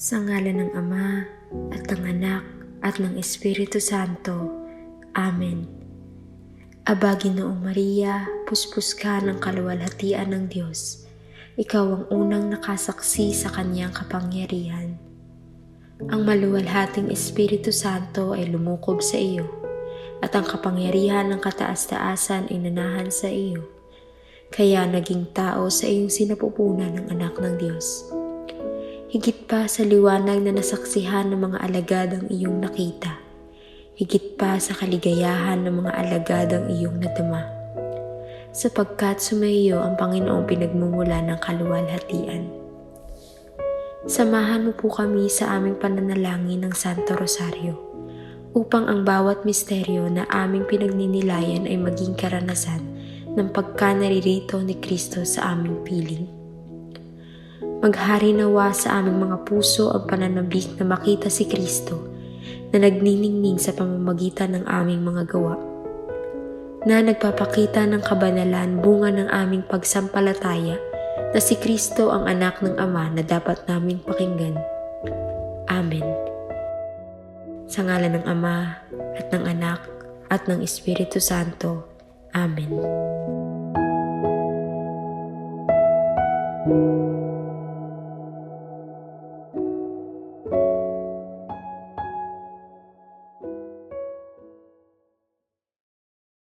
Sa ngalan ng Ama, at ng Anak, at ng Espiritu Santo. Amen. Aba, Ginoong Maria, puspos ka ng kaluwalhatian ng Diyos. Ikaw ang unang nakasaksi sa kanyang kapangyarihan. Ang maluwalhating Espiritu Santo ay lumukob sa iyo, at ang kapangyarihan ng kataas-taasan ay nanahan sa iyo. Kaya naging tao sa iyong sinapupunan ng anak ng Diyos. Higit pa sa liwanag na nasaksihan ng mga alagad ang iyong nakita. Higit pa sa kaligayahan ng mga alagad ang iyong nadama. Sapagkat sumaiyo ang Panginoong pinagmumula ng kaluwalhatian. Samahan mo po kami sa aming pananalangin ng Santo Rosario upang ang bawat misteryo na aming pinagninilayan ay maging karanasan ng pagka naririto ni Kristo sa aming piling. Maghari nawa sa aming mga puso ang pananabik na makita si Kristo na nagniningning sa pamamagitan ng aming mga gawa, na nagpapakita ng kabanalan bunga ng aming pagsampalataya na si Kristo ang anak ng Ama na dapat naming pakinggan. Amen. Sa ngalan ng Ama at ng Anak at ng Espiritu Santo. Amen.